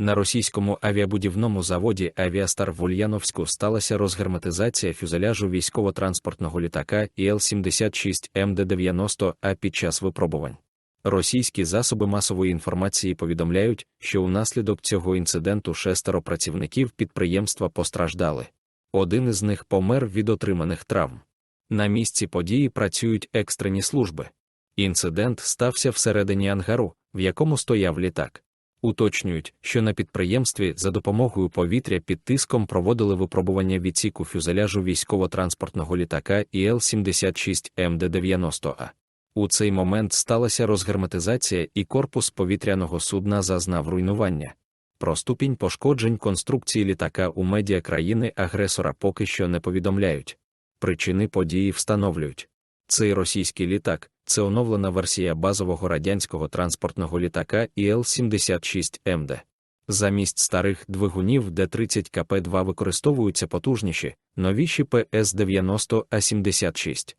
На російському авіабудівному заводі Авіастар в Ульяновську сталася розгерметизація фюзеляжу військово-транспортного літака ІЛ-76 МД-90, а під час випробувань. Російські засоби масової інформації повідомляють, що унаслідок цього інциденту шестеро працівників підприємства постраждали. Один із них помер від отриманих травм. На місці події працюють екстрені служби. Інцидент стався всередині ангару, в якому стояв літак. Уточнюють, що на підприємстві за допомогою повітря під тиском проводили випробування відсіку фюзеляжу військово-транспортного літака ІЛ-76 МД-90А. У цей момент сталася розгерметизація і корпус повітряного судна зазнав руйнування. Про ступінь пошкоджень конструкції літака у медіа країни-агресора поки що не повідомляють. Причини події встановлюють. Цей російський літак це оновлена версія базового радянського транспортного літака ІЛ-76 МД. Замість старих двигунів Д-30 КП-2 використовуються потужніші, новіші ПС-90А-76.